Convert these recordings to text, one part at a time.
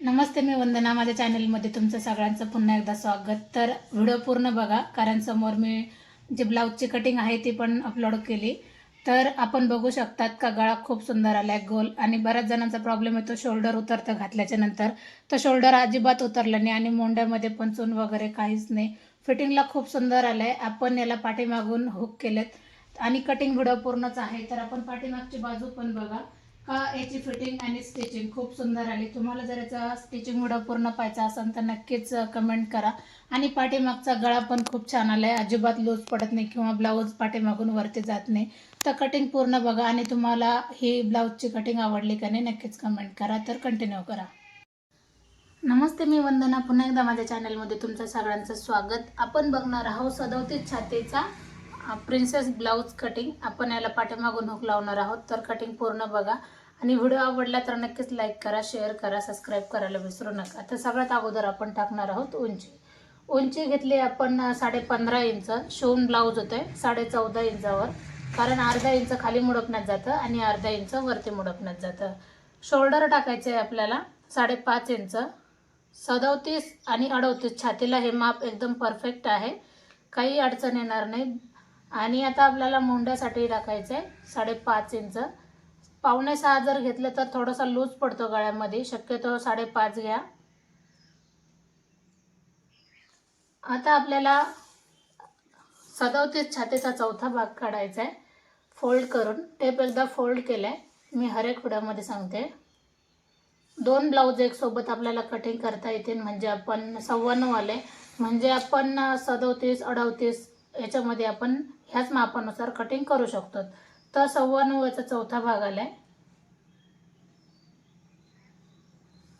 नमस्ते मी वंदना. माझ्या चॅनलमध्ये तुमचं सगळ्यांचं पुन्हा एकदा स्वागत. तर व्हिडिओ पूर्ण बघा कारण समोर मी जी ब्लाऊजची कटिंग आहे ती पण अपलोड केली. तर आपण बघू शकतात का गळा खूप सुंदर आला आहे गोल. आणि बऱ्याच जणांचा प्रॉब्लेम येतो शोल्डर उतरतं घातल्याच्या नंतर. तर शोल्डर अजिबात उतरलं नाही आणि मोंड्यामध्ये पण चून वगैरे काहीच नाही. फिटिंगला खूप सुंदर आलं आहे आपण याला पाठीमागून हुक केलेत. आणि कटिंग व्हिडिओ पूर्णच आहे. तर आपण पाठीमागची बाजू पण बघा. का याची फिटिंग आणि स्टिचिंग खूप सुंदर आली. तुम्हाला जर याचा स्टिचिंग व्हिडिओ पूर्ण पाहायचा असेल तर नक्कीच कमेंट करा. आणि पाठीमागचा गळा पण खूप छान आला आहे अजिबात लूज पडत नाही किंवा ब्लाऊज पाठीमागून वरती जात नाही. तर कटिंग पूर्ण बघा आणि तुम्हाला ही ब्लाऊजची कटिंग आवडली का नाही नक्कीच कमेंट करा. तर कंटिन्यू करा. नमस्ते मी वंदना. पुन्हा एकदा माझ्या चॅनलमध्ये तुमचं सगळ्यांचं स्वागत. आपण बघणार आहोत सदोतीस छातीचा प्रिन्सेस ब्लाऊज कटिंग आपण याला पाठीमागून हुक लावणार आहोत. तर कटिंग पूर्ण बघा. आणि व्हिडिओ आवडला तर नक्कीच लाईक करा शेअर करा सबस्क्राईब करायला विसरू नका. तर सगळ्यात अगोदर आपण टाकणार आहोत उंची. उंची घेतली आपण साडे पंधरा इंच. शिवून ब्लाऊज होते साडे चौदा इंचावर. कारण अर्धा इंच खाली मुडकण्यात जातं आणि अर्धा इंच वरती मुडकण्यात जातं. शोल्डर टाकायचं आहे आपल्याला साडेपाच इंच. सदोतीस आणि अडोतीस छातीला हे माप एकदम परफेक्ट आहे. काही अडचण येणार नाही. आणि आता आपल्याला मुंड्यासाठी टाकायचं आहे साडेपाच इंच. पावणे सहा जर घेतलं तर थोडासा लूज पडतो गळ्यामध्ये. शक्यतो साडेपाच घ्या. आता आपल्याला सदोतीस छातीचा चौथा भाग काढायचा आहे फोल्ड करून टेप एकदा फोल्ड केलं आहे मी हरेक एक व्हिडिओमध्ये सांगते. दोन ब्लाऊज एक सोबत आपल्याला कटिंग करता येतील. म्हणजे आपण सव्वा आले. म्हणजे आपण सदोतीस अडवतीस याच्यामध्ये आपण ह्याच मापानुसार कटिंग करू शकतो. तर सव्वा नऊ याचा चौथा भाग आलाय.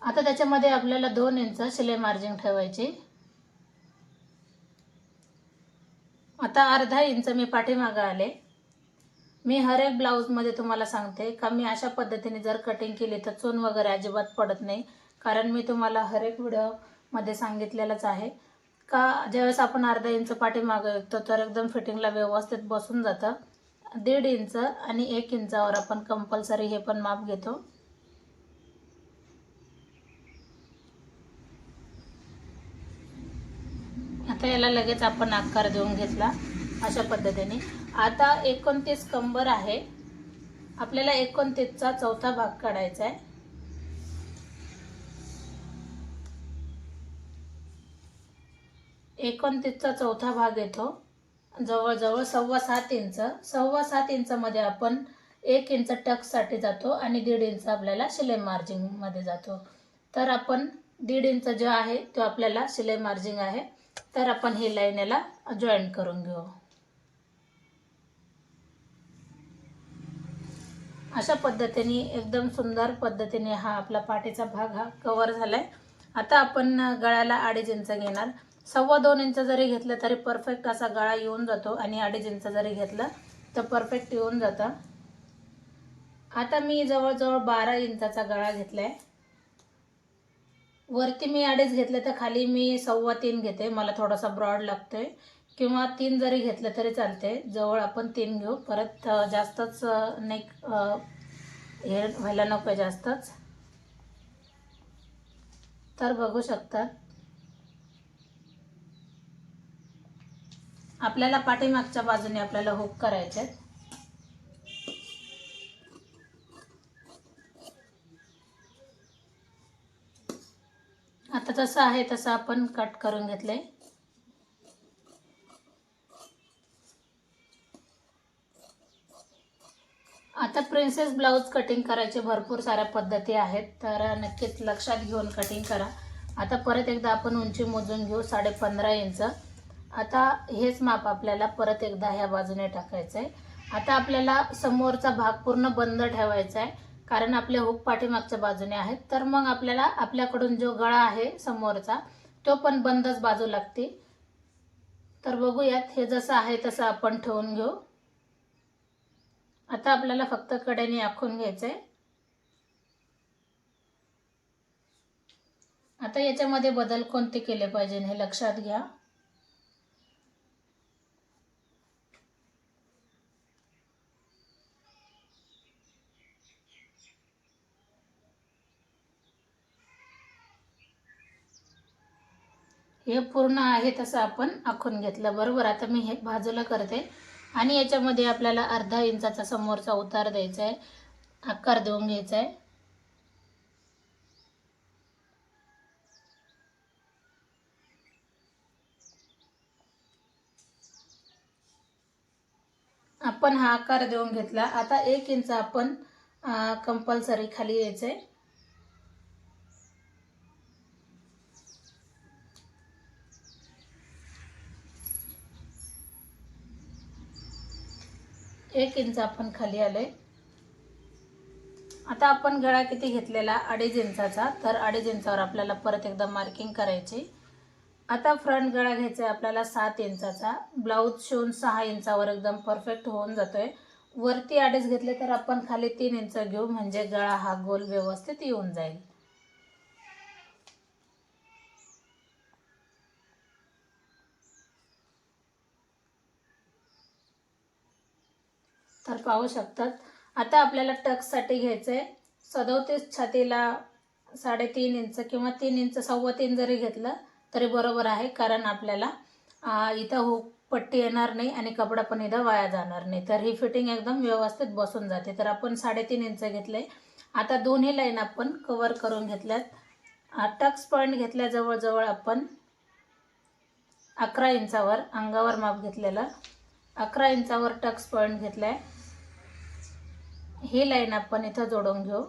आता त्याच्यामध्ये आपल्याला दोन इंच शिलाई मार्जिन ठेवायची. आता अर्धा इंच मी पाठीमागं आले. मी हर एक ब्लाऊजमध्ये तुम्हाला सांगते का मी अशा पद्धतीने जर कटिंग केली तर चून वगैरे अजिबात पडत नाही. कारण मी तुम्हाला हर एक व्हिडिओमध्ये सांगितलेलंच आहे. का ज्यावेळेस आपण अर्धा इंच पाठीमागं येतो तर एकदम फिटिंगला व्यवस्थित बसून जातं. दीड इंच आणि एक इंचावर आपण कंपल्सरी हे पण माप घेतो. आता याला लगेच आपण आकार देऊन घेतला अशा पद्धतीने. आता एकोणतीस कंबर आहे. आपल्याला एकोणतीसचा चौथा भाग काढायचा आहे. एकोणतीसचा चौथा भाग येतो. जवळजवळ सव्वा सात इंच. सव्वा सात इंचमध्ये आपण एक इंच टक्ससाठी जातो आणि दीड इंच आपल्याला शिलाई मार्जिंगमध्ये जातो. तर आपण दीड इंच जो आहे तो आपल्याला शिलाई मार्जिंग आहे. तर आपण ही लाईन याला जॉईन करून घेऊ. अशा पद्धतीने एकदम सुंदर पद्धतीने हा आपला पाठीचा भाग हा कवर आहे आता आपण गळ्याला अडीच इंच घेणार. सव्वा दोन इंच जरी घेतलं तरी परफेक्ट असा गळा येऊन जातो आणि अडीच इंच जरी घेतलं तर परफेक्ट येऊन जातं. आता मी जवळजवळ बारा इंचाचा गळा घेतलाय. वरती मी अडीच घेतले तर खाली मी सव्वा तीन घेते. मला थोडासा ब्रॉड लागतोय. किंवा तीन जरी घेतलं तरी चालते जवळ आपण तीन घेऊ. परत जास्तच नेक हे व्हायला नको आहे जास्तच. तर बघू शकतात आपल्याला पाठीमागच्या बाजूने आपल्याला हुक करायचे आहेत. आता जसं आहे तसं आपण कट करून घेतले. आता प्रिन्सेस ब्लाऊज कटिंग करायचे भरपूर साऱ्या पद्धती आहेत. तर नक्कीच लक्षात घेऊन कटिंग करा. आता परत एकदा आपण उंची मोजून घेऊ साडे पंधरा इंच. आता हेच माप आपल्याला परत एकदा ह्या बाजूने टाकायचं आहे आता आपल्याला समोरचा भाग पूर्ण बंद ठेवायचा आहे कारण आपले हुक पाठीमागच्या बाजूने आहेत. तर मग आपल्याला आपल्याकडून जो गळा आहे समोरचा तो पण बंदच बाजू लागते तर बघूयात हे जसं आहे तसं आपण ठेवून घेऊ. आता आपल्याला फक्त कड्याने आखून घ्यायचं आहे आता याच्यामध्ये बदल कोणते केले पाहिजे हे लक्षात घ्या. हे पूर्ण आहे तसं आपण आखून घेतलं. बरोबर? आता मी हे बाजूला करते. आणि याच्यामध्ये आपल्याला अर्धा इंचाचा समोरचा उतार द्यायचा आहे. आकार देऊन घ्यायचा आहे. आपण हा आकार देऊन घेतला. आता एक इंच आपण कंपल्सरी खाली यायचं आहे. एक इंच आपण खाली आलोय. आता आपण गळा किती घेतलेला? अडीच इंचाचा. तर अडीच इंचावर आपल्याला परत एकदा मार्किंग करायची. आता फ्रंट गळा घ्यायचा आहे आपल्याला सात इंचाचा. ब्लाऊज शिवून सहा इंचावर एकदम परफेक्ट होऊन जातोय. वरती अडीच घेतले तर आपण खाली तीन इंच घेऊ. म्हणजे गळा हा गोल व्यवस्थित येऊन जाईल. तर पाहू शकतात. आता आपल्याला टक्ससाठी घ्यायचं आहे सदोतीस छातीला साडेतीन इंच किंवा तीन इंच सव्वा तीन जरी घेतलं तरी बरोबर आहे कारण आपल्याला इथं हो पट्टी येणार नाही आणि कपडा पण इथं वाया जाणार नाही. तर ही फिटिंग एकदम व्यवस्थित बसून जाते. तर आपण साडेतीन इंच घेतले आता दोन्ही लाईन आपण कवर करून घेतल्यात. टक्स पॉईंट घेतल्या जवळजवळ आपण अकरा इंचावर अंगावर माप घेतलेलं अकरा इंचावर टक्स पॉईंट घेतला आहे ही लाईन आपण इथं जोडून घेऊ.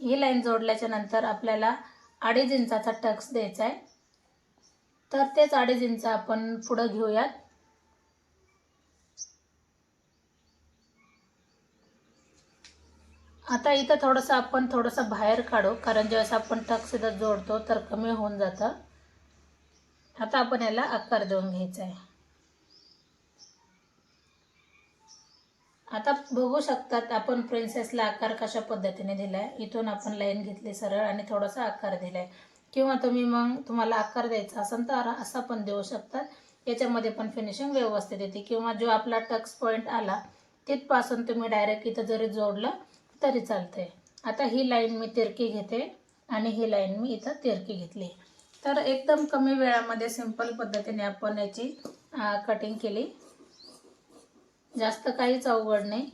ही लाईन जोडल्याच्या नंतर आपल्याला अडीच इंचाचा टक्स द्यायचा आहे. तर तेच अडीच इंच आपण पुढं घेऊयात. आता इथं थोडंसं आपण थोडंसं बाहेर काढू कारण ज्यावेळेस आपण टक्स इथं जोडतो तर कमी होऊन जातं. आता आपण याला आकार देऊन घ्यायचा आहे. आता बघू शकतात आपण प्रिन्सेसला आकार कशा पद्धतीने दिला आहे इथून आपण लाईन घेतली सरळ आणि थोडासा आकार दिला आहे किंवा तुम्ही मग तुम्हाला आकार द्यायचा असेल तर असा पण देऊ शकतात. याच्यामध्ये पण फिनिशिंग व्यवस्थित येते. किंवा जो आपला टक्स पॉईंट आला तिथपासून तुम्ही डायरेक्ट इथं जरी जोडलं तरी चालतंय. आता ही लाईन मी तिरकी घेते आणि ही लाईन मी इथं तिरकी घेतली. तर एकदम कमी वेळामध्ये सिंपल पद्धतीने आपण याची कटिंग केली. जास्त काहीच अवघड नाही.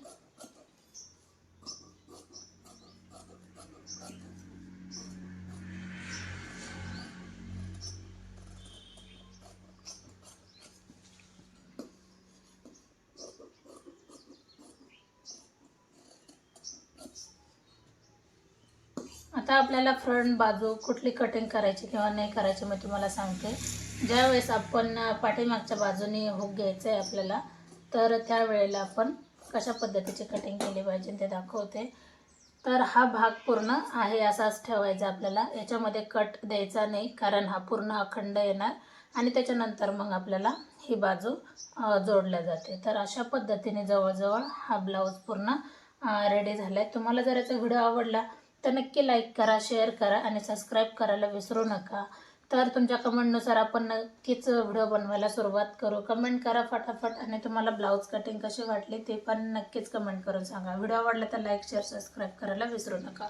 आता आपल्याला फ्रंट बाजू कुठली कटिंग करायची किंवा नाही करायची मी तुम्हाला सांगते. ज्यावेळेस आपण पाठीमागच्या बाजूने हुक घ्यायचं आहे आपल्याला तर त्यावेळेला आपण कशा पद्धतीची कटिंग केली पाहिजे ते दाखवते. तर हा भाग पूर्ण आहे असाच ठेवायचा आपल्याला. याच्यामध्ये कट द्यायचा नाही कारण हा पूर्ण अखंड येणार आणि त्याच्यानंतर मग आपल्याला ही बाजू जोडल्या जाते. तर अशा पद्धतीने जवळजवळ हा ब्लाऊज पूर्ण रेडी झाला आहे तुम्हाला जर याचा व्हिडिओ आवडला तर नक्की लाईक करा शेअर करा आणि सबस्क्राईब करायला विसरू नका. तर तुमच्या कमेंटनुसार आपण नक्कीच व्हिडिओ बनवायला सुरुवात करू. कमेंट करा फटाफट आणि तुम्हाला ब्लाऊज कटिंग कशी वाटली ते पण नक्कीच कमेंट करून सांगा. व्हिडिओ आवडला तर लाईक शेअर सबस्क्राईब करायला विसरू नका.